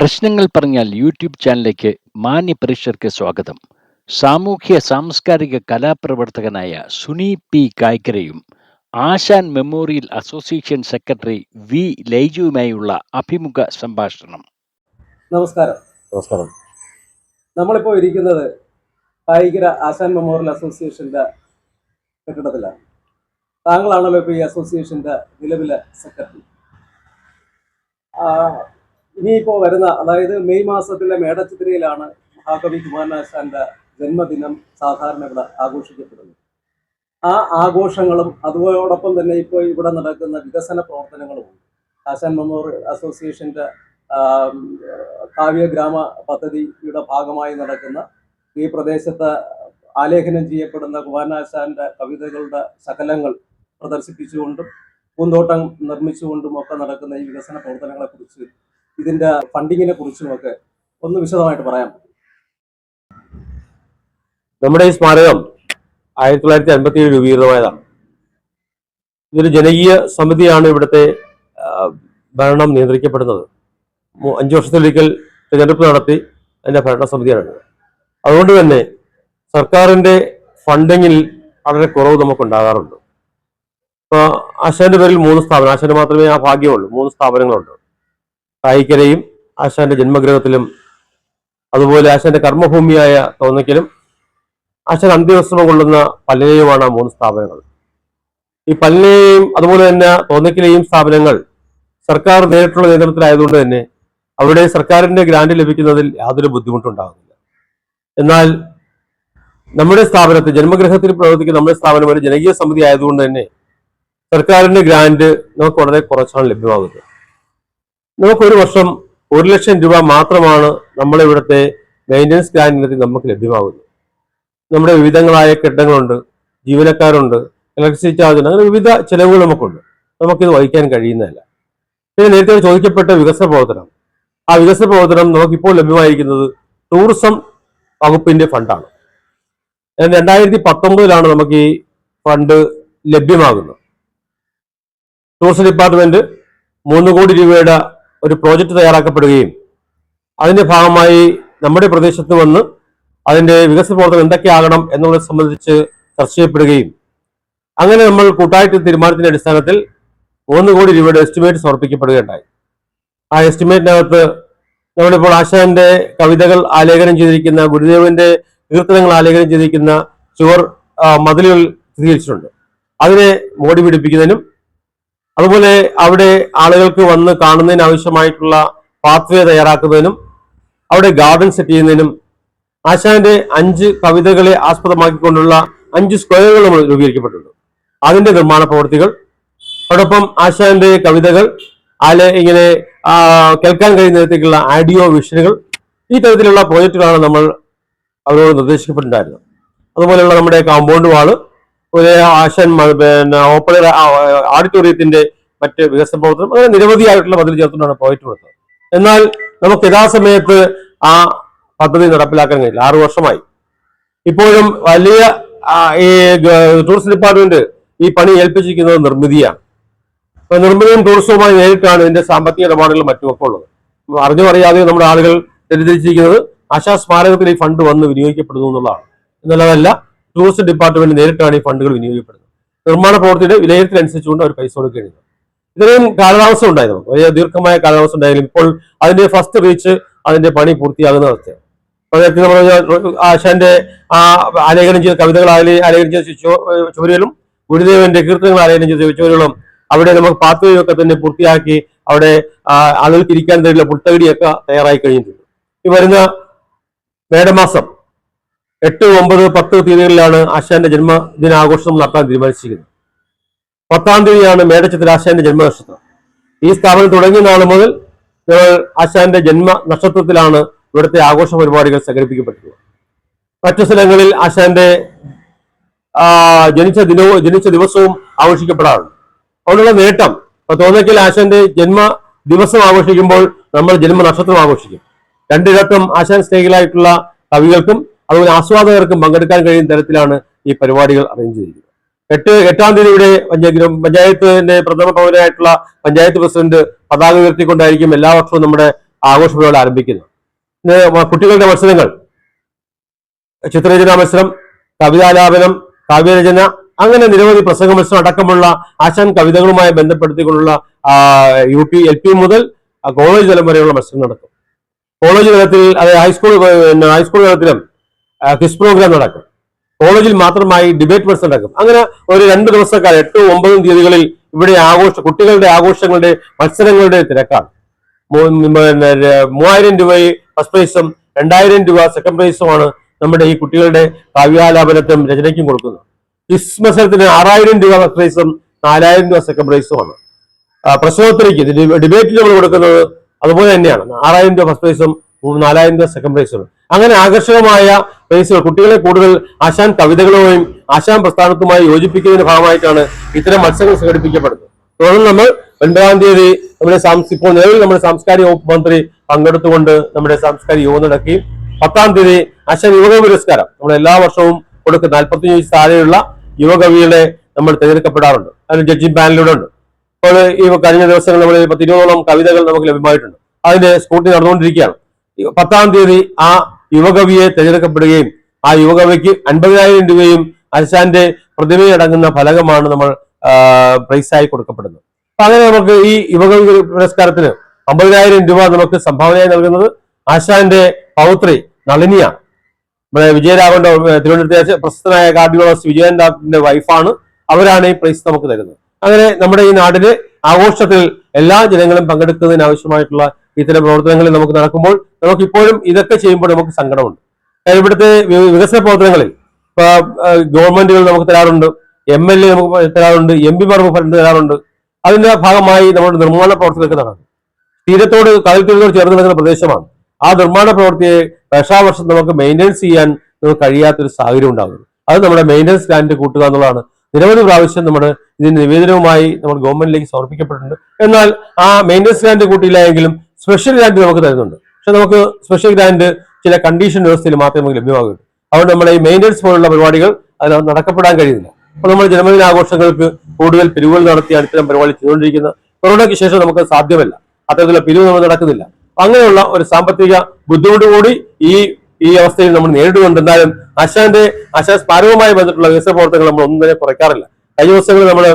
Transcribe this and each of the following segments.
പ്രശ്നങ്ങൾ പറഞ്ഞാൽ യൂട്യൂബ് ചാനലിലേക്ക് മാന്യ പരീക്ഷർക്ക് സ്വാഗതം. സാമൂഹ്യ സാംസ്കാരിക കലാപ്രവർത്തകനായ Suni P കായ്ക്കരയും Asan memorial association secretary V ലൈജുവുമായുള്ള അഭിമുഖ സംഭാഷണം. നമസ്കാരം. നമസ്കാരം. നമ്മളിപ്പോൾ ഇരിക്കുന്നത് കായികര ആശാൻ മെമ്മോറിയൽ അസോസിയേഷന്റെ കെട്ടിടത്തിലാണ്. താങ്കളാണല്ലോ ഇപ്പോൾ ഈ അസോസിയേഷന്റെ നിലവിലെ സെക്രട്ടറി. ആ, ഇനിയിപ്പോൾ വരുന്ന അതായത് മെയ് മാസത്തിലെ മേടച്ചിത്രയിലാണ് മഹാകവി കുമാരനാശാന്റെ ജന്മദിനം സാധാരണ ഇവിടെ ആഘോഷിക്കപ്പെടുന്നത്. ആ ആഘോഷങ്ങളും അതോടൊപ്പം തന്നെ ഇപ്പോൾ ഇവിടെ നടക്കുന്ന വികസന പ്രവർത്തനങ്ങളും ആശാൻ മെമ്മോറിയൽ അസോസിയേഷന്റെ കാവ്യഗ്രാമ പദ്ധതിയുടെ ഭാഗമായി നടക്കുന്ന ഈ പ്രദേശത്ത് ആലേഖനം ചെയ്യപ്പെടുന്ന കുമാരനാശാന്റെ കവിതകളുടെ ശകലങ്ങൾ പ്രദർശിപ്പിച്ചുകൊണ്ടും പൂന്തോട്ടം നിർമ്മിച്ചുകൊണ്ടും ഒക്കെ നടക്കുന്ന ഈ വികസന പ്രവർത്തനങ്ങളെ കുറിച്ച് ഇതിന്റെ ഫണ്ടിങ്ങിനെ കുറിച്ചും ഒക്കെ ഒന്ന് വിശദമായിട്ട് പറയാം നമ്മുടെ ഈ സ്മാരകം ആയിരത്തി തൊള്ളായിരത്തി അൻപത്തി ഏഴ് രൂപീകൃതമായതാണ്. ഇതൊരു ജനകീയ സമിതിയാണ് ഇവിടുത്തെ ഭരണം നിയന്ത്രിക്കപ്പെടുന്നത്. അഞ്ചു അഞ്ച് വർഷത്തിലൊരിക്കൽ തിരഞ്ഞെടുപ്പ് നടത്തി അതിന്റെ ഭരണസമിതിയാണ് അതുകൊണ്ട് തന്നെ സർക്കാരിന്റെ ഫണ്ടിങ്ങിൽ വളരെ കുറവ് നമുക്കുണ്ടാകാറുണ്ട്. ഇപ്പോൾ ആശാന്റെ പേരിൽ മൂന്ന് സ്ഥാപനം ആശാന് മാത്രമേ ആ ഭാഗ്യമുള്ളൂ മൂന്ന് സ്ഥാപനങ്ങളുണ്ട്. കായിക്കരയും ആശാന്റെ ജന്മഗ്രഹത്തിലും അതുപോലെ ആശാന്റെ കർമ്മഭൂമിയായ തോന്നയ്ക്കലും ആശാൻ അന്ത്യവിശ്രമം കൊള്ളുന്ന പലനെയുമാണ് ആ മൂന്ന് സ്ഥാപനങ്ങൾ. ഈ പലനെയും അതുപോലെ തന്നെ തോന്നയ്ക്കലെയും സ്ഥാപനങ്ങൾ സർക്കാർ നേരിട്ടുള്ള നിയന്ത്രണത്തിലായതുകൊണ്ട് തന്നെ അവിടെ സർക്കാരിന്റെ ഗ്രാന്റ് ലഭിക്കുന്നതിൽ യാതൊരു ബുദ്ധിമുട്ടുണ്ടാകുന്നില്ല. എന്നാൽ നമ്മുടെ സ്ഥാപനത്തിൽ ജന്മഗ്രഹത്തിൽ പ്രവർത്തിക്കുന്ന നമ്മുടെ സ്ഥാപനം ഒരു ജനകീയ സമിതി ആയതുകൊണ്ട് തന്നെ സർക്കാരിന്റെ ഗ്രാന്റ് നമുക്ക് വളരെ കുറച്ചാണ് ലഭ്യമാകുന്നത്. നമുക്ക് ഒരു വർഷം ഒരു ലക്ഷം രൂപ മാത്രമാണ് നമ്മുടെ ഇവിടുത്തെ മെയിന്റനൻസ് ഗ്രാന്റിനത്തിൽ നമുക്ക് ലഭ്യമാകുന്നത്. നമ്മുടെ വിവിധങ്ങളായ കെട്ടിടങ്ങളുണ്ട് ജീവനക്കാരുണ്ട് ഇലക്ട്രിസിറ്റി ചാർജ് അങ്ങനെ വിവിധ ചെലവുകൾ നമുക്കുണ്ട്. നമുക്കിത് വഹിക്കാൻ കഴിയുന്നതല്ല. പിന്നെ നേരത്തെ ചോദിക്കപ്പെട്ട വികസന പ്രവർത്തനം. ആ വികസന പ്രവർത്തനം നമുക്കിപ്പോൾ ലഭ്യമായിരിക്കുന്നത് ടൂറിസം വകുപ്പിന്റെ ഫണ്ടാണ്. രണ്ടായിരത്തി പത്തൊമ്പതിലാണ് നമുക്ക് ഈ ഫണ്ട് ലഭ്യമാകുന്നത്. ടൂറിസം ഡിപ്പാർട്ട്മെന്റ് മൂന്ന് കോടി രൂപയുടെ ഒരു പ്രോജക്റ്റ് തയ്യാറാക്കപ്പെടുകയും അതിന്റെ ഭാഗമായി നമ്മുടെ പ്രദേശത്ത് വന്ന് അതിന്റെ വികസന പ്രവർത്തനം എന്തൊക്കെയാകണം എന്നുള്ളത് സംബന്ധിച്ച് ചർച്ച ചെയ്യപ്പെടുകയും അങ്ങനെ നമ്മൾ കൂട്ടായിട്ട് തീരുമാനത്തിന്റെ അടിസ്ഥാനത്തിൽ മൂന്ന് കോടി രൂപയുടെ എസ്റ്റിമേറ്റ് സമർപ്പിക്കപ്പെടുകയുണ്ടായി. ആ എസ്റ്റിമേറ്റിനകത്ത് നമ്മളിപ്പോൾ ആശാന്റെ കവിതകൾ ആലേഖനം ചെയ്തിരിക്കുന്ന ഗുരുദേവന്റെ കീർത്തനങ്ങൾ ആലേഖനം ചെയ്തിരിക്കുന്ന ചുവർ മതിലുകൾ സ്ഥിരീകരിച്ചിട്ടുണ്ട്. അതിനെ മോടി പിടിപ്പിക്കുന്നതിനും അതുപോലെ അവിടെ ആളുകൾക്ക് വന്ന് കാണുന്നതിന് ആവശ്യമായിട്ടുള്ള പാത്വേ തയ്യാറാക്കുന്നതിനും അവിടെ ഗാർഡൻ സെറ്റ് ചെയ്യുന്നതിനും ആശാന്റെ അഞ്ച് കവിതകളെ ആസ്പദമാക്കിക്കൊണ്ടുള്ള അഞ്ച് സ്ക്വയറുകൾ നമ്മൾ രൂപീകരിക്കപ്പെട്ടിട്ടുണ്ട്. അതിന്റെ നിർമ്മാണ പ്രവൃത്തികൾ അതോടൊപ്പം ആശാന്റെ കവിതകൾ അല്ലെ ഇങ്ങനെ കേൾക്കാൻ കഴിയുന്ന തരത്തിലുള്ള ആഡിയോ വിഷനുകൾ ഈ തരത്തിലുള്ള പ്രോജക്റ്റുകളാണ് നമ്മൾ അവരോട് നിർദ്ദേശിക്കപ്പെട്ടിട്ടുണ്ടായിരുന്നത്. അതുപോലെയുള്ള നമ്മുടെ കോമ്പൗണ്ട് വാൾ ഒരു ആശൻ പിന്നെ ഓപ്പൺ ഓഡിറ്റോറിയത്തിന്റെ മറ്റ് വികസന പ്രവർത്തനം അങ്ങനെ നിരവധിയായിട്ടുള്ള പദ്ധതി ചേർത്തുകൊണ്ടാണ് പ്രോജക്റ്റ് കൊടുത്തത് എന്നാൽ നമുക്ക് യഥാസമയത്ത് ആ പദ്ധതി നടപ്പിലാക്കാൻ കഴിയില്ല. ആറു വർഷമായി. ഇപ്പോഴും വലിയ ഈ ടൂറിസം ഡിപ്പാർട്ട്മെന്റ് ഈ പണി ഏൽപ്പിച്ചിരിക്കുന്നത് നിർമ്മിതിയാണ്. അപ്പൊ നിർമ്മിതിയും ടൂറിസവുമായി നേരിട്ടാണ് ഇതിന്റെ സാമ്പത്തിക ഇടപാടുകളും മറ്റുമൊക്കെ ഉള്ളത്. അറിഞ്ഞു പറയാതെ നമ്മുടെ ആളുകൾ തെറ്റിദ്ധരിച്ചിരിക്കുന്നത് ആശാ സ്മാരകത്തിൽ ഈ ഫണ്ട് വന്ന് വിനിയോഗിക്കപ്പെടുന്നു എന്നുള്ളതാണ്. എന്നുള്ളതല്ല ടൂറിസ്റ്റ് ഡിപ്പാർട്ട്മെന്റ് നേരിട്ടാണ് ഈ ഫണ്ടുകൾ വിനിയോഗിക്കപ്പെടുന്നത്. നിർമ്മാണ പ്രവൃത്തിയുടെ വിലയിരുത്തലനുസരിച്ചുകൊണ്ട് അവർ പൈസ കൊടുക്കുകയാണ് ഇത്രയും കാലതാമസം ഉണ്ടായിരുന്നു വലിയ ദീർഘമായ കാലതാമസം ഉണ്ടായാലും ഇപ്പോൾ അതിന്റെ ഫസ്റ്റ് റീച്ച് അതിന്റെ പണി പൂർത്തിയാകുന്ന അവസ്ഥയാണ്. അതായത് നമ്മൾ ആശാന്റെ ആ ആലേഖനം ചെയ്ത കവിതകൾ ആലേഖനം ചെയ്ത ചുവ- ചുവരുകളും ഗുരുദേവന്റെ കീർത്തനങ്ങൾ ആലേഖനം ചെയ്ത ചുവരുകളും അവിടെ നമുക്ക് പാത്തുവയൊക്കെ തന്നെ പൂർത്തിയാക്കി അവിടെ ആളുകൾക്ക് ഇരിക്കാൻ തരുന്ന പുൽത്തകിടിയൊക്കെ തയ്യാറായി കഴിഞ്ഞിട്ടുണ്ട്. ഈ വരുന്ന മേടമാസം എട്ട് ഒമ്പത് പത്ത് തീയതികളിലാണ് ആശാന്റെ ജന്മദിനാഘോഷം നടത്താൻ തീരുമാനിച്ചിരിക്കുന്നത്. പത്താം തീയതിയാണ് മേടച്ചത്തിൽ ആശാന്റെ ജന്മനക്ഷത്രം. ഈ സ്ഥാപനം തുടങ്ങിയ നാൾ മുതൽ ഞങ്ങൾ ആശാന്റെ ജന്മ നക്ഷത്രത്തിലാണ് ഇവിടുത്തെ ആഘോഷ പരിപാടികൾ സംഘടിപ്പിക്കപ്പെട്ടിട്ടുള്ളത്. മറ്റു സ്ഥലങ്ങളിൽ ആശാന്റെ ജനിച്ച ദിനവും ജനിച്ച ദിവസവും ആഘോഷിക്കപ്പെടാറുണ്ട്. അതുകൊണ്ടുള്ള നേട്ടം അപ്പൊ തോന്നയ്ക്കൽ ആശാന്റെ ജന്മ ദിവസം ആഘോഷിക്കുമ്പോൾ നമ്മൾ ജന്മനക്ഷത്രം ആഘോഷിക്കും. രണ്ടിടത്തും ആശാൻ സ്നേഹികളായിട്ടുള്ള കവികൾക്കും അതുപോലെ ആസ്വാദകർക്കും പങ്കെടുക്കാൻ കഴിയുന്ന തരത്തിലാണ് ഈ പരിപാടികൾ അറേഞ്ച് ചെയ്തിരിക്കുന്നത്. എട്ട് എട്ടാം തീയതി ഇവിടെ പഞ്ചായത്ത് പഞ്ചായത്തിന്റെ പ്രഥമ പൗരനായിട്ടുള്ള പഞ്ചായത്ത് പ്രസിഡന്റ് പതാക ഉയർത്തിക്കൊണ്ടായിരിക്കും എല്ലാ വർഷവും നമ്മുടെ ആഘോഷ പരിപാടി ആരംഭിക്കുന്നത്. കുട്ടികളുടെ മത്സരങ്ങൾ. ചിത്രരചനാ മത്സരം കവിതാലാപനം കാവ്യരചന അങ്ങനെ നിരവധി പ്രസംഗ മത്സരം അടക്കമുള്ള ആശാൻ കവിതകളുമായി ബന്ധപ്പെടുത്തിക്കൊണ്ടുള്ള യു പി എൽ പി മുതൽ കോളേജ് തലം വരെയുള്ള മത്സരം നടക്കും. കോളേജ് തലത്തിൽ അത് ഹൈസ്കൂൾ ഹൈസ്കൂൾ തലത്തിലും ക്വിസ് പ്രോഗ്രാം നടക്കും. കോളേജിൽ മാത്രമായി ഡിബേറ്റ് മത്സരം നടക്കും. അങ്ങനെ ഒരു രണ്ട് ദിവസക്കാലം എട്ടും ഒമ്പതും തീയതികളിൽ ഇവിടെ ആഘോഷ കുട്ടികളുടെ ആഘോഷങ്ങളുടെ മത്സരങ്ങളുടെ തിരക്കാണ്. മൂവായിരം രൂപ ഫസ്റ്റ് പ്രൈസും രണ്ടായിരം രൂപ സെക്കൻഡ് പ്രൈസുമാണ് നമ്മുടെ ഈ കുട്ടികളുടെ കാവ്യാലാപനത്തിനും രചനയ്ക്കും കൊടുക്കുന്നത്. ക്വിസ് മത്സരത്തിന് ആറായിരം രൂപ ഫസ്റ്റ് പ്രൈസും നാലായിരം രൂപ സെക്കൻഡ് പ്രൈസുമാണ് പ്രസവത്തിലേക്ക് ഡിബേറ്റിൽ നമ്മൾ കൊടുക്കുന്നത് അതുപോലെ തന്നെയാണ്. ആറായിരം രൂപ ഫസ്റ്റ് പ്രൈസും നാലായിരം രൂപ സെക്കൻഡ് പ്രൈസും അങ്ങനെ ആകർഷകമായ പ്രൈസുകൾ കുട്ടികളെ കൂടുതൽ ആശാൻ കവിതകളുമായും ആശാൻ പ്രസ്ഥാനത്തുമായി യോജിപ്പിക്കുന്നതിന്റെ ഭാഗമായിട്ടാണ് ഇത്തരം മത്സരങ്ങൾ സംഘടിപ്പിക്കപ്പെടുന്നത്. തുടർന്ന് നമ്മൾ ഒൻപതാം തീയതി നമ്മുടെ ഇപ്പോൾ നിലവിൽ നമ്മുടെ സാംസ്കാരിക വകുപ്പ് മന്ത്രി പങ്കെടുത്തുകൊണ്ട് നമ്മുടെ സാംസ്കാരിക യോഗം നടക്കുകയും പത്താം തീയതി ആശാൻ യുവക പുരസ്കാരം. നമ്മൾ എല്ലാ വർഷവും കൊടുക്കുന്ന നാൽപ്പത്തിയഞ്ച് അഞ്ച് താഴെയുള്ള യുവകവികളെ നമ്മൾ തിരഞ്ഞെടുക്കപ്പെടാറുണ്ട്. അതിന് ജഡ്ജിംഗ് പാനലിലൂടെ ഉണ്ട്. അപ്പോൾ ഈ കഴിഞ്ഞ ദിവസങ്ങൾ നമ്മൾ പത്തിരുപതോളം കവിതകൾ നമുക്ക് ലഭ്യമായിട്ടുണ്ട്. അതിന്റെ സ്കൂട്ടി നടന്നുകൊണ്ടിരിക്കുകയാണ്. പത്താം തീയതി ആ യുവകവിയെ തിരഞ്ഞെടുക്കപ്പെടുകയും ആ യുവകവിക്ക് അൻപതിനായിരം രൂപയും ആശാന്റെ പ്രതിമയടങ്ങുന്ന ഫലകമാണ് നമ്മൾ പ്രൈസായി കൊടുക്കപ്പെടുന്നത്. അപ്പൊ അങ്ങനെ നമുക്ക് ഈ യുവകവി പുരസ്കാരത്തിന് അമ്പതിനായിരം രൂപ നമുക്ക് സംഭാവനയായി നൽകുന്നത് ആശാന്റെ പൗത്രി നളിനിയ. നമ്മുടെ വിജയരാഘവന്റെ തിരുവനന്തപുരത്തെ പ്രശസ്തനായ കാർഡിയോളജിസ്റ്റ് വിജയൻദാന്റെ വൈഫാണ് അവരാണ് ഈ പ്രൈസ് നമുക്ക് തരുന്നത്. അങ്ങനെ നമ്മുടെ ഈ നാടിന് ആഘോഷത്തിൽ എല്ലാ ജനങ്ങളും പങ്കെടുക്കുന്നതിന് ആവശ്യമായിട്ടുള്ള ഇത്തരം പ്രവർത്തനങ്ങളിൽ നമുക്ക് നടക്കുമ്പോൾ നമുക്ക് ഇപ്പോഴും ഇതൊക്കെ ചെയ്യുമ്പോൾ നമുക്ക് സങ്കടമുണ്ട്. ഇവിടുത്തെ വികസന പ്രവർത്തനങ്ങളിൽ ഇപ്പൊ ഗവൺമെന്റുകൾ നമുക്ക് തരാറുണ്ട് എം എൽ എ നമുക്ക് തരാറുണ്ട് എം പിമാർ നമുക്ക് ഫണ്ട് തരാറുണ്ട്. അതിന്റെ ഭാഗമായി നമ്മുടെ നിർമ്മാണ പ്രവർത്തനമൊക്കെ നടക്കും. തീരത്തോട് കടൽ തീരത്തോട് ചേർന്ന് നിൽക്കുന്ന പ്രദേശമാണ്. ആ നിർമ്മാണ പ്രവൃത്തിയെ വർഷാവർഷം നമുക്ക് മെയിന്റെനൻസ് ചെയ്യാൻ നമുക്ക് കഴിയാത്തൊരു സാഹചര്യം ഉണ്ടാകുന്നു. അത് നമ്മുടെ മെയിന്റെനൻസ് ഗ്രാൻഡ് കൂട്ടുക എന്നുള്ളതാണ് നിരവധി പ്രാവശ്യം നമ്മുടെ ഇതിന് നിവേദനവുമായി നമ്മൾ ഗവൺമെന്റിലേക്ക് സമർപ്പിക്കപ്പെട്ടിട്ടുണ്ട്. എന്നാൽ ആ മെയിന്റനൻസ് ഗ്രാന്റ് കൂട്ടിയില്ലായെങ്കിലും സ്പെഷ്യൽ ഗ്രാന്റ് നമുക്ക് തരുന്നുണ്ട്. പക്ഷെ നമുക്ക് സ്പെഷ്യൽ ഗ്രാന്റ് ചില കണ്ടീഷൻ വ്യവസ്ഥയിൽ മാത്രമേ നമുക്ക് ലഭ്യമാകുള്ളൂ അതുകൊണ്ട് നമ്മുടെ ഈ മെയിന്റനൻസ് പോലുള്ള പരിപാടികൾ അതിന് നടക്കപ്പെടാൻ കഴിയുന്നില്ല. അപ്പോൾ നമ്മൾ ജന്മദിന ആഘോഷങ്ങൾക്ക് കൂടുതൽ പിരിവുകൾ നടത്തിയാണ് ഇത്തരം പരിപാടി ചെയ്തുകൊണ്ടിരിക്കുന്നത് കൊറോണയ്ക്ക് ശേഷം നമുക്ക് സാധ്യമല്ല. അത്തരത്തിലുള്ള പിരിവ് നമ്മൾ നടക്കുന്നില്ല. അങ്ങനെയുള്ള ഒരു സാമ്പത്തിക ബുദ്ധിമുട്ട് കൂടി ഈ ഈ അവസ്ഥയിൽ നമ്മൾ നേരിടുന്നുണ്ട് എന്തായാലും ആശാന്റെ ആശാ സ്മാരകവുമായി ബന്ധപ്പെട്ടുള്ള വികസന പ്രവർത്തനങ്ങൾ നമ്മൾ ഒന്നും തന്നെ കുറയ്ക്കാറില്ല. കഴിഞ്ഞ ദിവസങ്ങളിൽ നമ്മൾ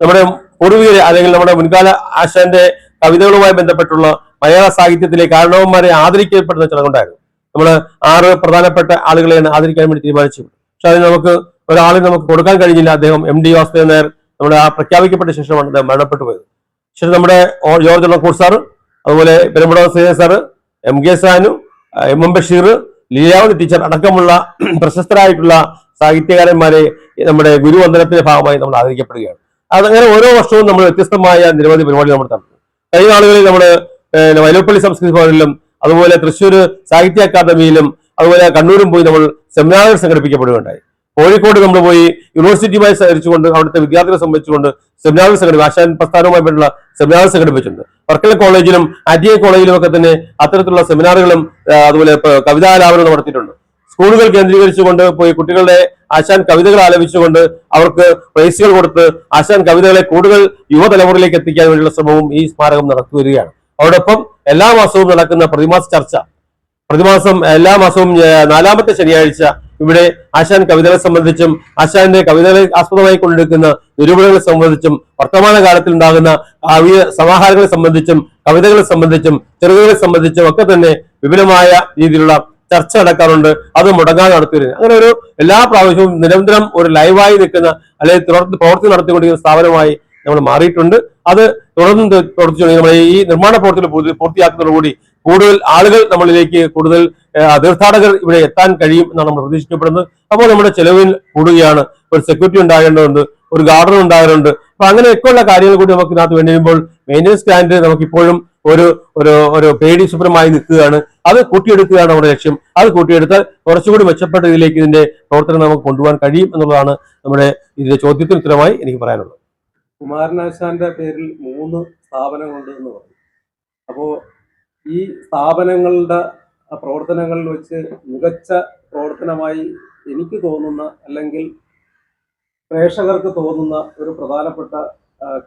നമ്മുടെ പൂർവികരെ അല്ലെങ്കിൽ നമ്മുടെ മുൻകാല ആശാന്റെ കവിതകളുമായി ബന്ധപ്പെട്ടുള്ള മലയാള സാഹിത്യത്തിലെ കാരണവന്മാരെ ആദരിക്കപ്പെടുന്ന ചടങ്ങുണ്ടായിരുന്നു. നമ്മൾ ആറ് പ്രധാനപ്പെട്ട ആളുകളെയാണ് ആദരിക്കാൻ വേണ്ടി തീരുമാനിച്ചു പക്ഷെ അതിന് നമുക്ക് ഒരാളെ നമുക്ക് കൊടുക്കാൻ കഴിഞ്ഞില്ല. അദ്ദേഹം എം ഡി വാസുദേവൻ നായർ നമ്മുടെ ആ പ്രഖ്യാപിക്കപ്പെട്ട ശേഷമാണ് അദ്ദേഹം മരണപ്പെട്ടു പോയത്. ശേഷം നമ്മുടെ ജോർജ് ഉള്ളക്കൂർ സാറ് അതുപോലെ Perumpada Sreedharan sir M K Sanu M M Basheer Leelavathi teacher അടക്കമുള്ള പ്രശസ്തരായിട്ടുള്ള സാഹിത്യകാരന്മാരെ നമ്മുടെ ഗുരുവന്ദനത്തിന്റെ ഭാഗമായി നമ്മൾ ആദരിക്കപ്പെടുകയാണ്. അതങ്ങനെ ഓരോ വർഷവും നമ്മൾ വ്യത്യസ്തമായ നിരവധി പരിപാടികൾ നമ്മൾ നടത്തും. കഴിഞ്ഞ നാളുകളിൽ നമ്മൾ വൈലോപ്പള്ളി സംസ്കൃതി ഭവനിലും അതുപോലെ തൃശ്ശൂർ സാഹിത്യ അക്കാദമിയിലും അതുപോലെ കണ്ണൂരും പോയി നമ്മൾ സെമിനാറുകൾ സംഘടിപ്പിക്കപ്പെടുകയുണ്ടായി. കോഴിക്കോട് നമ്മൾ പോയി യൂണിവേഴ്സിറ്റിയുമായി സഹകരിച്ചുകൊണ്ട് അവിടുത്തെ വിദ്യാർത്ഥികളെ സംബന്ധിച്ചുകൊണ്ട് സെമിനാറുകൾ സംഘടിപ്പിച്ചു ആശാൻ പ്രസ്ഥാനവുമായി ബന്ധമുള്ള സെമിനാറുകൾ സംഘടിപ്പിച്ചിട്ടുണ്ട്. വർക്കല കോളേജിലും ഐ കോളേജിലും ഒക്കെ തന്നെ അത്തരത്തിലുള്ള സെമിനാറുകളും അതുപോലെ കവിതാലാപനം നടത്തിയിട്ടുണ്ട്. സ്കൂളുകൾ കേന്ദ്രീകരിച്ചുകൊണ്ട് പോയി കുട്ടികളുടെ ആശാൻ കവിതകൾ ആലപിച്ചുകൊണ്ട് അവർക്ക് പ്രൈസുകൾ കൊടുത്ത് ആശാൻ കവിതകളെ കൂടുതൽ യുവതലമുറയിലേക്ക് എത്തിക്കാൻ വേണ്ടിയുള്ള ശ്രമവും ഈ സ്മാരകം നടത്തി വരികയാണ്. അതോടൊപ്പം എല്ലാ മാസവും നടക്കുന്ന പ്രതിമാസ ചർച്ച പ്രതിമാസം എല്ലാ മാസവും നാലാമത്തെ ശനിയാഴ്ച ഇവിടെ ആശാൻ കവിതകളെ സംബന്ധിച്ചും ആശാന്റെ കവിതകളെ ആസ്പദമായി കൊണ്ടെടുക്കുന്ന നിരൂപണങ്ങളെ സംബന്ധിച്ചും വർത്തമാന കാലത്തിൽ ഉണ്ടാകുന്ന കാവ്യ സമാഹാരങ്ങളെ സംബന്ധിച്ചും കവിതകളെ സംബന്ധിച്ചും ചെറുകളെ സംബന്ധിച്ചും ഒക്കെ തന്നെ വിപുലമായ രീതിയിലുള്ള ചർച്ച നടക്കാറുണ്ട്. അത് മുടങ്ങാതെ നടത്തിവരുന്നത്. അങ്ങനെ ഒരു എല്ലാ പ്രാവശ്യവും നിരന്തരം ഒരു ലൈവായി നിൽക്കുന്ന അല്ലെങ്കിൽ തുടർന്ന് പ്രവർത്തി നടത്തിക്കൊണ്ടിരിക്കുന്ന സ്ഥാപനമായി നമ്മൾ മാറിയിട്ടുണ്ട്. അത് തുടർന്ന് പ്രവർത്തിച്ചു നമ്മൾ ഈ നിർമ്മാണ പ്രവർത്തികൾ പൂർത്തിയാക്കുന്നതോടുകൂടി കൂടുതൽ ആളുകൾ നമ്മളിലേക്ക് കൂടുതൽ തീർത്ഥാടകർ ഇവിടെ എത്താൻ കഴിയും എന്നാണ് നമ്മൾ പ്രതീക്ഷിക്കപ്പെടുന്നത്. അപ്പോൾ നമ്മുടെ ചെലവിൽ കൂടുകയാണ്. ഒരു സെക്യൂരിറ്റി ഉണ്ടാകേണ്ടതുണ്ട് ഒരു ഗാർഡൻ ഉണ്ടാകേണ്ടതുണ്ട്. അപ്പൊ അങ്ങനെയൊക്കെയുള്ള കാര്യങ്ങൾ കൂടി നമുക്ക് ഇതിനകത്ത് വേണ്ടി വരുമ്പോൾ മെയിന്റനൻസ് സ്റ്റാൻഡ് നമുക്കിപ്പോഴും ഒരു ഒരു ഒരു പേടി സുപ്രമായി നിൽക്കുകയാണ്. അത് കൂട്ടിയെടുക്കുകയാണ് നമ്മുടെ ലക്ഷ്യം. അത് കൂട്ടിയെടുത്താൽ കുറച്ചുകൂടി മെച്ചപ്പെട്ട രീതിയിലേക്ക് ഇതിന്റെ പ്രവർത്തനം നമുക്ക് കൊണ്ടുപോകാൻ കഴിയും എന്നുള്ളതാണ് നമ്മുടെ ഇതിന്റെ ചോദ്യത്തിന് ഉത്തരമായി എനിക്ക് പറയാനുള്ളത്. കുമാരനാശാന്റെ പേരിൽ മൂന്ന് സ്ഥാപനങ്ങളുണ്ട് എന്ന് പറഞ്ഞു. അപ്പോൾ ഈ സ്ഥാപനങ്ങളുടെ പ്രവർത്തനങ്ങളിൽ വെച്ച് മികച്ച പ്രവർത്തനമായി എനിക്ക് തോന്നുന്ന അല്ലെങ്കിൽ പ്രേക്ഷകർക്ക് തോന്നുന്ന ഒരു പ്രധാനപ്പെട്ട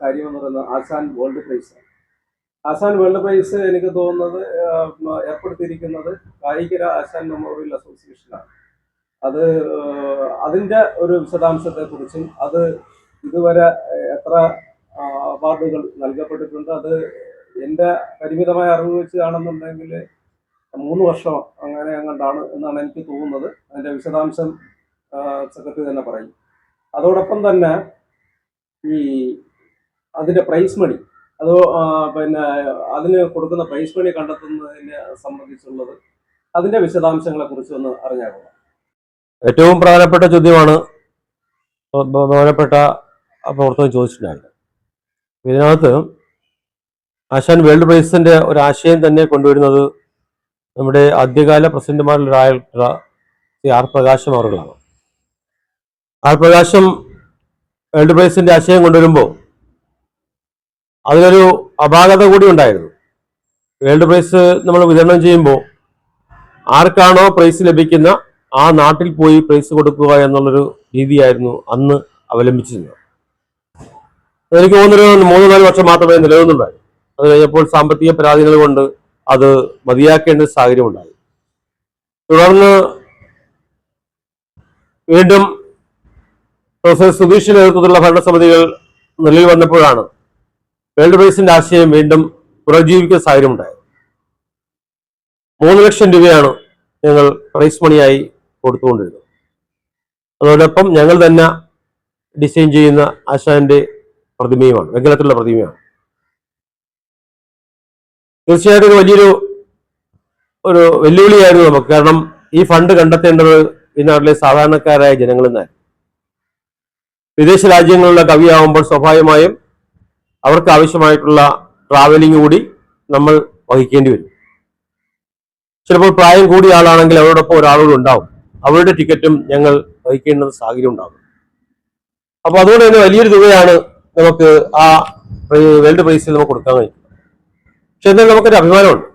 കാര്യമെന്ന് പറയുന്നത് Asan world prize Asan world prize എനിക്ക് തോന്നുന്നത് ഏർപ്പെടുത്തിയിരിക്കുന്നത് കായികര ആശാൻ മെമ്മോറിയൽ അസോസിയേഷനാണ് അത് അതിന്റെ ഒരു വിശദാംശത്തെ കുറിച്ചും അത് ഇതുവരെ എത്ര അവാർഡുകൾ നൽകപ്പെട്ടിട്ടുണ്ട് അത് എന്റെ പരിമിതമായ അറിവ് വെച്ച് കാണുന്നുണ്ടെങ്കിൽ മൂന്ന് വർഷം അങ്ങനെ അങ്ങോട്ടാണ് എന്നാണ് എനിക്ക് തോന്നുന്നത്. അതിന്റെ വിശദാംശം സെക്രട്ടറി തന്നെ പറയും. അതോടൊപ്പം തന്നെ ഈ അതിന്റെ പ്രൈസ് മണി അത് പിന്നെ അതിന് കൊടുക്കുന്ന പ്രൈസ് മണി കണ്ടെത്തുന്നതിനെ സംബന്ധിച്ചുള്ളത് അതിന്റെ വിശദാംശങ്ങളെ കുറിച്ച് ഒന്ന് അറിഞ്ഞാൽ ഏറ്റവും പ്രധാനപ്പെട്ട ചോദ്യമാണ് പ്രധാനപ്പെട്ട പ്രവർത്തനം പ്രവർത്തകൻ ഇതിനകത്ത് ആശാൻ വേൾഡ് പ്രൈസിന്റെ ഒരു ആശയം തന്നെ കൊണ്ടുവരുന്നത് നമ്മുടെ ആദ്യകാല പ്രസിഡന്റുമാരിലൊരാളുള്ള ശ്രീ ആർ പ്രകാശം അവരുടെ ആർ പ്രകാശം വേൾഡ് പ്രൈസിന്റെ ആശയം കൊണ്ടുവരുമ്പോൾ അതിലൊരു അപാകത കൂടി ഉണ്ടായിരുന്നു. വേൾഡ് പ്രൈസ് നമ്മൾ വിതരണം ചെയ്യുമ്പോൾ ആർക്കാണോ പ്രൈസ് ലഭിക്കുന്ന ആ നാട്ടിൽ പോയി പ്രൈസ് കൊടുക്കുക എന്നുള്ളൊരു രീതിയായിരുന്നു അന്ന് അവലംബിച്ചിരുന്നത്. എനിക്ക് തോന്നുന്നൊരു മൂന്ന് നാല് വർഷം മാത്രമേ നിലനിന്നുണ്ടായി അത് കഴിഞ്ഞപ്പോൾ സാമ്പത്തിക പരാതികൾ കൊണ്ട് അത് മതിയാക്കേണ്ട ഒരു സാഹചര്യം ഉണ്ടായി. തുടർന്ന് വീണ്ടും പ്രൊഫസർ സുധീഷിന്റെ നേതൃത്വത്തിലുള്ള ഭരണസമിതികൾ നിലവിൽ വന്നപ്പോഴാണ് വേൾഡ് പ്രൈസിന്റെ ആശയം വീണ്ടും പുനർജീവിക്കുന്ന സാഹചര്യം ഉണ്ടായത്. മൂന്ന് ലക്ഷം രൂപയാണ് ഞങ്ങൾ പ്രൈസ് മണിയായി കൊടുത്തുകൊണ്ടിരുന്നത്. അതോടൊപ്പം ഞങ്ങൾ തന്നെ ഡിസൈൻ ചെയ്യുന്ന ആശാന്റെ പ്രതിമയുമാണ് വെങ്കലത്തിലുള്ള പ്രതിമയാണ്. തീർച്ചയായിട്ടും ഒരു വലിയൊരു ഒരു വെല്ലുവിളിയായിരുന്നു നമുക്ക്. കാരണം ഈ ഫണ്ട് കണ്ടെത്തേണ്ടത് ഈ നാട്ടിലെ സാധാരണക്കാരായ ജനങ്ങളിൽ നിന്നാണ് വിദേശ രാജ്യങ്ങളിലുള്ള കവിയാവുമ്പോൾ സ്വാഭാവികമായും അവർക്ക് ആവശ്യമായിട്ടുള്ള ട്രാവലിംഗ് കൂടി നമ്മൾ വഹിക്കേണ്ടി വരും. ചിലപ്പോൾ പ്രായം കൂടിയ ആളാണെങ്കിൽ അവരോടൊപ്പം ഒരാളോട് ഉണ്ടാവും. അവരുടെ ടിക്കറ്റും ഞങ്ങൾ വഹിക്കേണ്ട സാഹചര്യം ഉണ്ടാകും. അപ്പൊ അതുകൊണ്ട് തന്നെ വലിയൊരു തുകയാണ് നമുക്ക് ആ വേൾഡ് പ്രൈസിൽ നമുക്ക് കൊടുക്കാൻ കഴിയും പക്ഷെ എന്നാൽ നമുക്കൊരു അഭിമാനമുണ്ട്.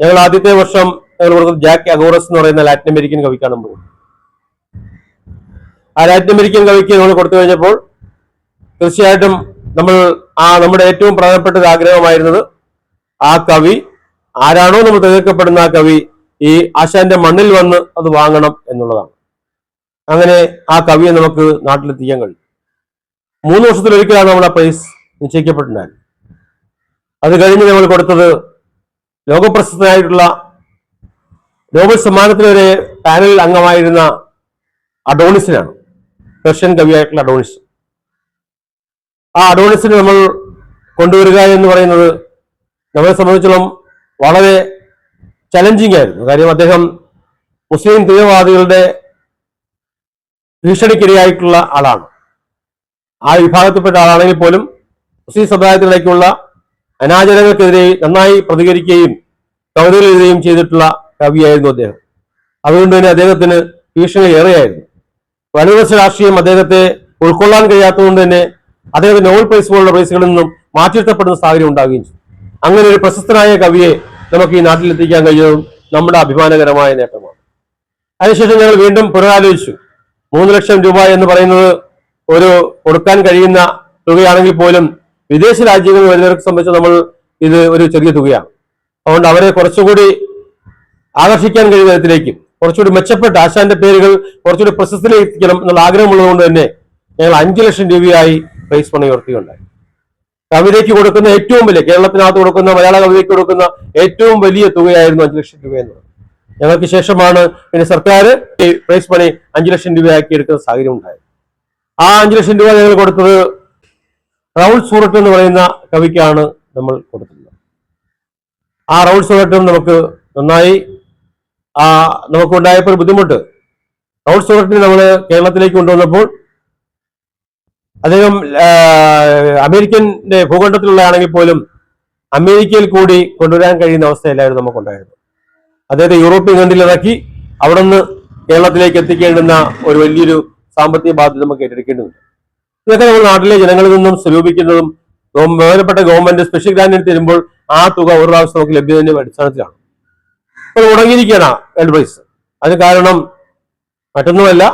ഞങ്ങൾ ആദ്യത്തെ വർഷം ഞങ്ങൾ കൊടുക്കുന്നത് ജാക്ക് അഗോറസ് എന്ന് പറയുന്ന ലാറ്റിൻ അമേരിക്കൻ കവിക്കാണ് നമ്മൾ. ആ ലാറ്റിൻ അമേരിക്കൻ കവിക്ക് നമ്മൾ കൊടുത്തു കഴിഞ്ഞപ്പോൾ തീർച്ചയായിട്ടും നമ്മൾ ആ നമ്മുടെ ഏറ്റവും പ്രധാനപ്പെട്ട ആഗ്രഹമായിരുന്നത് ആ കവി ആരാണോ നമ്മൾ തിരഞ്ഞെടുക്കപ്പെടുന്ന ആ കവി ഈ ആശാന്റെ മണ്ണിൽ വന്ന് അത് വാങ്ങണം എന്നുള്ളതാണ്. അങ്ങനെ ആ കവിയെ നമുക്ക് നാട്ടിലെത്തിക്കാൻ കഴിയും. മൂന്ന് വർഷത്തിലൊരിക്കലാണ് നമ്മൾ ആ പ്രൈസ് നിശ്ചയിക്കപ്പെട്ടിട്ടുണ്ടായത്. അത് കഴിഞ്ഞ് നമ്മൾ കൊടുത്തത് ലോകപ്രസിദ്ധനായിട്ടുള്ള നോബൽ സമ്മാനത്തിന് ഒരു പാനൽ അംഗമായിരുന്ന അഡോണിസിനാണ്. Russian കവിയായിട്ടുള്ള Adonis. ആ അഡോണിസിന് നമ്മൾ കൊണ്ടുവരിക എന്ന് പറയുന്നത് നമ്മളെ സംബന്ധിച്ചിടത്തോളം വളരെ ചലഞ്ചിങ് ആയിരുന്നു. കാര്യം അദ്ദേഹം മുസ്ലിം തീവ്രവാദികളുടെ ഭീഷണിക്കിരയായിട്ടുള്ള ആളാണ്. ആ വിഭാഗത്തിൽപ്പെട്ട ആളാണെങ്കിൽ പോലും മുസ്ലിം സമുദായത്തിലേക്കുള്ള അനാചാരങ്ങൾക്കെതിരെ നന്നായി പ്രതികരിക്കുകയും കവിതകൾ എഴുതുകയും ചെയ്തിട്ടുള്ള കവിയായിരുന്നു അദ്ദേഹം. അതുകൊണ്ട് തന്നെ അദ്ദേഹത്തിന് ഭീഷണി ഏറെയായിരുന്നു. വലതുപക്ഷ രാഷ്ട്രീയം അദ്ദേഹത്തെ ഉൾക്കൊള്ളാൻ കഴിയാത്തതുകൊണ്ട് തന്നെ അദ്ദേഹത്തെ നോബൽ പ്രൈസ് പോലുള്ള പ്രൈസുകളിൽ നിന്നും മാറ്റിയിരുത്തപ്പെടുന്ന സാഹചര്യം ഉണ്ടാവുകയും ചെയ്തു. അങ്ങനെ ഒരു പ്രശസ്തനായ കവിയെ നമുക്ക് ഈ നാട്ടിലെത്തിക്കാൻ കഴിയുന്നതും നമ്മുടെ അഭിമാനകരമായ നേട്ടമാണ്. അതിനുശേഷം ഞങ്ങൾ വീണ്ടും പുനരാലോചിച്ചു. മൂന്ന് ലക്ഷം രൂപ എന്ന് പറയുന്നത് ഒരു കൊടുക്കാൻ കഴിയുന്ന തുകയാണെങ്കിൽ പോലും വിദേശ രാജ്യങ്ങളിൽ വരുന്നവർക്ക് സംബന്ധിച്ച് നമ്മൾ ഇത് ഒരു ചെറിയ തുകയാണ്. അതുകൊണ്ട് അവരെ കുറച്ചുകൂടി ആകർഷിക്കാൻ കഴിയുന്ന തരത്തിലേക്ക് കുറച്ചുകൂടി മെച്ചപ്പെട്ട ആശാന്റെ പേരുകൾ കുറച്ചുകൂടി പ്രശസ്തിയിലേക്ക് എത്തിക്കണം എന്നുള്ള ആഗ്രഹമുള്ളതുകൊണ്ട് തന്നെ ഞങ്ങൾ അഞ്ചു ലക്ഷം രൂപയായി പ്രൈസ് പണി ഉയർത്തിയുണ്ടായി കവിതയ്ക്ക് കൊടുക്കുന്ന ഏറ്റവും വലിയ കേരളത്തിനകത്ത് കൊടുക്കുന്ന മലയാള കവിതയ്ക്ക് കൊടുക്കുന്ന ഏറ്റവും വലിയ തുകയായിരുന്നു അഞ്ചു ലക്ഷം രൂപ എന്നുള്ളത് ഞങ്ങൾക്ക് ശേഷമാണ് പിന്നെ സർക്കാർ പ്രൈസ് പണി അഞ്ചു ലക്ഷം രൂപയാക്കി എടുക്കുന്ന സാഹചര്യം ഉണ്ടായത്. ആ അഞ്ചു ലക്ഷം രൂപ ഞങ്ങൾ കൊടുത്തത് റൗൾ സൂറത്ത് എന്ന് പറയുന്ന കവിക്കാണ് നമ്മൾ കൊടുത്തിട്ടുള്ളത്. ആ റൗൾ സൂറത്തും നമുക്ക് നന്നായി ആ നമുക്കുണ്ടായപ്പോൾ ബുദ്ധിമുട്ട്. റൗൾ സൂറത്തിനെ നമ്മൾ കേരളത്തിലേക്ക് കൊണ്ടുവന്നപ്പോൾ അദ്ദേഹം അമേരിക്കന്റെ ഭൂഖണ്ഡത്തിലുള്ളതാണെങ്കിൽ പോലും അമേരിക്കയിൽ കൂടി കൊണ്ടുവരാൻ കഴിയുന്ന അവസ്ഥയല്ലായിരുന്നു നമുക്കുണ്ടായിരുന്നു അദ്ദേഹത്തെ യൂറോപ്യൻ കണ്ടിലിറക്കി അവിടെ നിന്ന് കേരളത്തിലേക്ക് എത്തിക്കേണ്ടുന്ന ഒരു വലിയൊരു സാമ്പത്തിക ബാധ്യത നമുക്ക് ഏറ്റെടുക്കേണ്ടതുണ്ട്. ഇതൊക്കെ നമ്മൾ നാട്ടിലെ ജനങ്ങളിൽ നിന്നും സ്വരൂപിക്കുന്നതും ബഹുമാനപ്പെട്ട ഗവൺമെന്റ് സ്പെഷ്യൽ ഗ്രാൻഡിന് തരുമ്പോൾ ആ തുക ഒരു പ്രാവശ്യം നമുക്ക് ലഭ്യതയുടെ അടിസ്ഥാനത്തിലാണ്. ഇപ്പോൾ മുടങ്ങിയിരിക്കുകയാണ് വേൾഡ് അതിന് കാരണം മറ്റൊന്നുമല്ല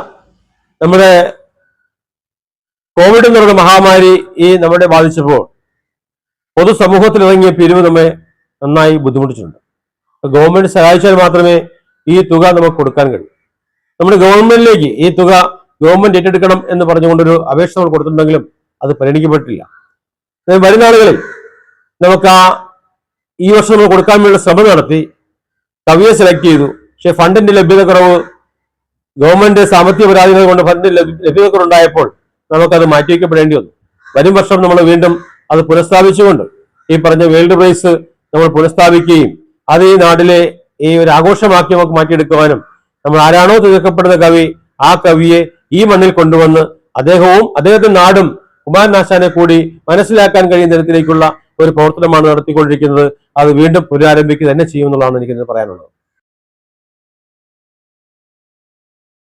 നമ്മുടെ കോവിഡ് എന്നുള്ള മഹാമാരി ഈ നമ്മുടെ ബാധിച്ചപ്പോൾ പൊതുസമൂഹത്തിൽ ഇറങ്ങിയ പിരിവ് നമ്മെ നന്നായി ബുദ്ധിമുട്ടിച്ചിട്ടുണ്ട്. ഗവൺമെന്റ് സഹായിച്ചാൽ മാത്രമേ ഈ തുക നമുക്ക് കൊടുക്കാൻ കഴിയൂ. നമ്മുടെ ഗവൺമെന്റിലേക്ക് ഈ തുക ഗവൺമെന്റ് ഏറ്റെടുക്കണം എന്ന് പറഞ്ഞുകൊണ്ടൊരു അപേക്ഷ നമ്മൾ കൊടുത്തിട്ടുണ്ടെങ്കിലും അത് പരിഗണിക്കപ്പെട്ടില്ല വരുന്ന ആളുകളിൽ നമുക്ക് ആ ഈ വർഷം നമ്മൾ കൊടുക്കാൻ വേണ്ടി ശ്രമം നടത്തി കവിയെ സെലക്ട് ചെയ്തു. പക്ഷെ ഫണ്ടിന്റെ ലഭ്യത കുറവ് ഗവൺമെന്റ് സാമ്പത്തിക പരാതികൾ കൊണ്ട് ഫണ്ടിന്റെ ലഭ്യതക്കുറവുണ്ടായപ്പോൾ ലഭ്യത കുറവുണ്ടായപ്പോൾ നമുക്കത് മാറ്റിവെക്കപ്പെടേണ്ടി വന്നു. വരും വർഷം നമ്മൾ വീണ്ടും അത് പുനഃസ്ഥാപിച്ചുകൊണ്ട് ഈ പറഞ്ഞ വേൾഡ് പ്രൈസ് നമ്മൾ പുനഃസ്ഥാപിക്കുകയും അത് ഈ നാട്ടിലെ ഈ ഒരു ആഘോഷമാക്കി നമുക്ക് മാറ്റിയെടുക്കുവാനും നമ്മൾ ആരാണോ തിരക്കപ്പെടുന്ന കവി ആ കവിയെ ഈ മണ്ണിൽ കൊണ്ടുവന്ന് അദ്ദേഹവും അദ്ദേഹത്തിന്റെ നാടും കുമാരനാശാനെ കൂടി മനസ്സിലാക്കാൻ കഴിയുന്ന തരത്തിലേക്കുള്ള ഒരു പ്രവർത്തനമാണ് നടത്തിക്കൊണ്ടിരിക്കുന്നത്. അത് വീണ്ടും പുനരാരംഭിക്കുക തന്നെ ചെയ്യുമെന്നുള്ളതാണ് എനിക്ക് പറയാനുള്ളത്.